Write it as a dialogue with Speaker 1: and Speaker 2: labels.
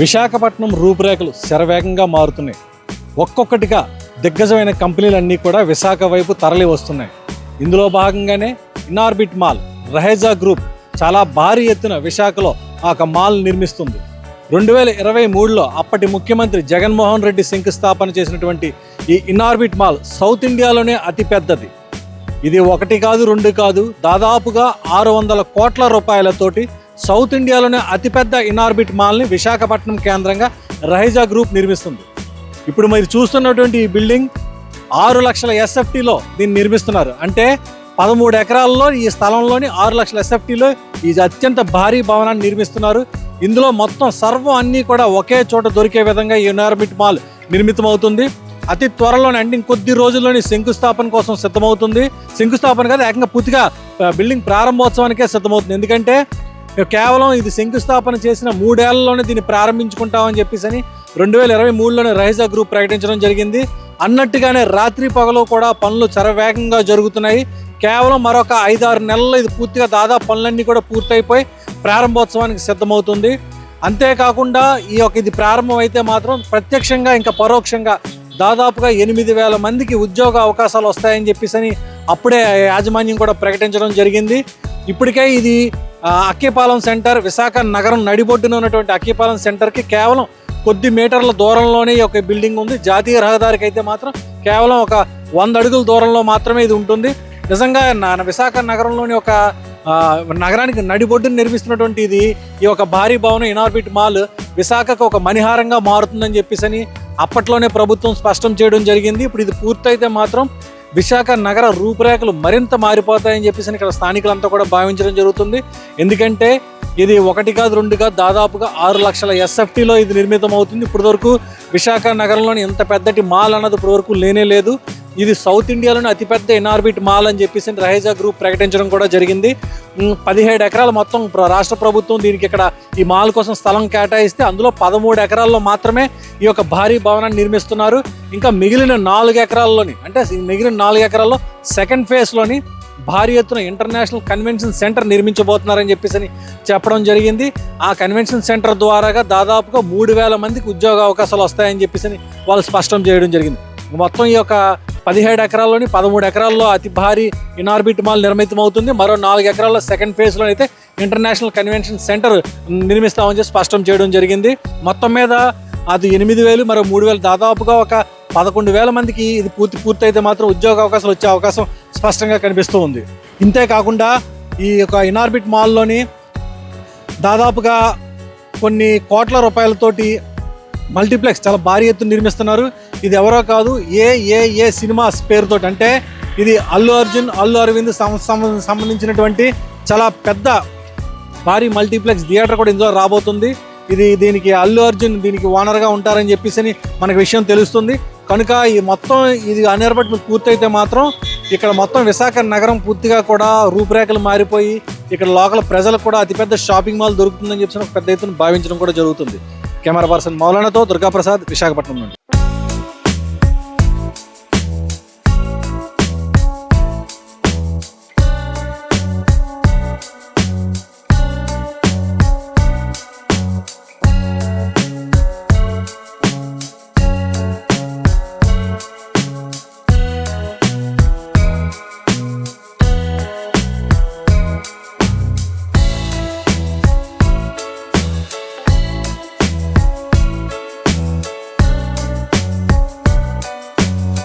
Speaker 1: విశాఖపట్నం రూపురేఖలు శరవేగంగా మారుతున్నాయి. ఒక్కొక్కటిగా దిగ్గజమైన కంపెనీలన్నీ కూడా విశాఖ వైపు తరలి వస్తున్నాయి. ఇందులో భాగంగానే ఇనార్బిట్ మాల్ రహేజా గ్రూప్ చాలా భారీ ఎత్తున విశాఖలో ఆ ఒక మాల్ నిర్మిస్తుంది. రెండు వేల ఇరవై మూడులో అప్పటి ముఖ్యమంత్రి జగన్మోహన్ రెడ్డి శంకుస్థాపన చేసినటువంటి ఈ ఇనార్బిట్ మాల్ సౌత్ ఇండియాలోనే అతిపెద్దది ఇది ఒకటి కాదు రెండు కాదు దాదాపుగా ఆరు వందల కోట్ల రూపాయలతోటి సౌత్ ఇండియాలోనే అతిపెద్ద ఇనార్బిట్ మాల్ని విశాఖపట్నం కేంద్రంగా రహైజా గ్రూప్ నిర్మిస్తుంది. ఇప్పుడు మీరు చూస్తున్నటువంటి ఈ బిల్డింగ్ ఆరు లక్షల ఎస్ఎఫ్టీలో దీన్ని నిర్మిస్తున్నారు. అంటే పదమూడు ఎకరాల్లో ఈ స్థలంలోని ఆరు లక్షల ఎస్ఎఫ్టీలో ఈ అత్యంత భారీ భవనాన్ని నిర్మిస్తున్నారు. ఇందులో మొత్తం సర్వం అన్నీ కూడా ఒకే చోట దొరికే విధంగా ఈ ఇనార్బిట్ మాల్ నిర్మితమవుతుంది. అతి త్వరలోనే అంటే ఇంకొద్ది రోజుల్లోని శంకుస్థాపన కోసం సిద్ధమవుతుంది. శంకుస్థాపన కాదు ఏకంగా పూర్తిగా బిల్డింగ్ ప్రారంభోత్సవానికే సిద్ధమవుతుంది. ఎందుకంటే కేవలం ఇది శంకుస్థాపన చేసిన మూడేళ్ళలోనే దీన్ని ప్రారంభించుకుంటామని చెప్పేసి అని రెండు వేల ఇరవై మూడులోనే రైజా గ్రూప్ ప్రకటించడం జరిగింది. అన్నట్టుగానే రాత్రి పగలు కూడా పనులు చరవేగంగా జరుగుతున్నాయి. కేవలం మరొక ఐదారు నెలల్లో ఇది పూర్తిగా దాదాపు పనులన్నీ కూడా పూర్తయిపోయి ప్రారంభోత్సవానికి సిద్ధమవుతుంది. అంతేకాకుండా ఈ యొక్క ఇది ప్రారంభం అయితే మాత్రం ప్రత్యక్షంగా ఇంకా పరోక్షంగా దాదాపుగా ఎనిమిది వేల మందికి ఉద్యోగ అవకాశాలు వస్తాయని చెప్పేసి అని అప్పుడే యాజమాన్యం కూడా ప్రకటించడం జరిగింది. ఇప్పటికే ఇది అక్కిపాలెం సెంటర్ విశాఖ నగరం నడిబొడ్డున ఉన్నటువంటి అక్కిపాలెం సెంటర్కి కేవలం కొద్ది మీటర్ల దూరంలోనే ఈ యొక్క బిల్డింగ్ ఉంది. జాతీయ రహదారికి అయితే మాత్రం కేవలం ఒక వంద అడుగుల దూరంలో మాత్రమే ఇది ఉంటుంది. నిజంగా నా విశాఖ నగరంలోని ఒక నగరానికి నడిబొడ్డును నిర్మిస్తున్నటువంటి ఇది ఈ యొక్క భారీ భవనం ఇనార్బిట్ మాల్ విశాఖకు ఒక మణిహారంగా మారుతుందని చెప్పేసి అని అప్పట్లోనే ప్రభుత్వం స్పష్టం చేయడం జరిగింది. ఇప్పుడు ఇది పూర్తయితే మాత్రం విశాఖ నగర రూపురేఖలు మరింత మారిపోతాయని చెప్పేసి ఇక్కడ స్థానికులంతా కూడా భావించడం జరుగుతుంది. ఎందుకంటే ఇది ఒకటి కాదు రెండు కాదు దాదాపుగా ఆరు లక్షల ఎస్ఎఫ్టీలో ఇది నిర్మితం అవుతుంది ఇప్పటివరకు విశాఖ నగరంలోని ఇంత పెద్దటి మాల్ అన్నది ఇప్పటివరకు లేనే లేదు. ఇది సౌత్ ఇండియాలోని అతిపెద్ద ఇనార్బిట్ మాల్ అని చెప్పేసి రహేజా గ్రూప్ ప్రకటించడం కూడా జరిగింది. పదిహేడు ఎకరాలు మొత్తం రాష్ట్ర ప్రభుత్వం దీనికి ఇక్కడ ఈ మాల్ కోసం స్థలం కేటాయిస్తే అందులో పదమూడు ఎకరాల్లో మాత్రమే ఈ యొక్క భారీ భవనాన్ని నిర్మిస్తున్నారు. ఇంకా మిగిలిన నాలుగు ఎకరాల్లోని అంటే మిగిలిన నాలుగు ఎకరాల్లో సెకండ్ ఫేజ్లోని భారీ ఎత్తున ఇంటర్నేషనల్ కన్వెన్షన్ సెంటర్ నిర్మించబోతున్నారని చెప్పేసి అని చెప్పడం జరిగింది. ఆ కన్వెన్షన్ సెంటర్ ద్వారాగా దాదాపుగా మూడు వేల మందికి ఉద్యోగ అవకాశాలు వస్తాయని చెప్పేసి అని వాళ్ళు స్పష్టం చేయడం జరిగింది. మొత్తం ఈ యొక్క పదిహేడు ఎకరాల్లోని పదమూడు ఎకరాల్లో అతి భారీ ఇనార్బిట్ మాల్ నిర్మితమవుతుంది. మరో నాలుగు ఎకరాల్లో సెకండ్ ఫేజ్లో అయితే ఇంటర్నేషనల్ కన్వెన్షన్ సెంటర్ నిర్మిస్తామని చెప్పి స్పష్టం చేయడం జరిగింది. మొత్తం మీద అది ఎనిమిది వేలు మరో మూడు వేలు దాదాపుగా ఒక పదకొండు వేల మందికి ఇది పూర్తి పూర్తి అయితే మాత్రం ఉద్యోగ అవకాశాలు వచ్చే అవకాశం స్పష్టంగా కనిపిస్తూ ఉంది. ఇంతే కాకుండా ఈ యొక్క ఇనార్బిట్ మాల్లోని దాదాపుగా కొన్ని కోట్ల రూపాయలతోటి మల్టీప్లెక్స్ చాలా భారీ ఎత్తున నిర్మిస్తున్నారు. ఇది ఎవరో కాదు ఏ ఏ ఏ సినిమాస్ పేరుతో అంటే ఇది అల్లు అర్జున్ అల్లు అరవింద్ సంబంధించినటువంటి చాలా పెద్ద భారీ మల్టీప్లెక్స్ థియేటర్ కూడా ఇందులో రాబోతుంది. ఇది దీనికి అల్లు అర్జున్ దీనికి ఓనర్గా ఉంటారని చెప్పేసి అని మనకు విషయం తెలుస్తుంది. కనుక ఈ మొత్తం ఇది అనిర్బట్ పూర్తయితే మాత్రం ఇక్కడ మొత్తం విశాఖ నగరం పూర్తిగా కూడా రూపురేఖలు మారిపోయి ఇక్కడ లోకల్ ప్రజలకు కూడా అతిపెద్ద షాపింగ్ మాల్ దొరుకుతుందని చెప్పి పెద్ద ఎత్తున భావించడం కూడా జరుగుతుంది. కెమెరా పర్సన్ మౌలానాతో దుర్గాప్రసాద్ విశాఖపట్నం నుండి.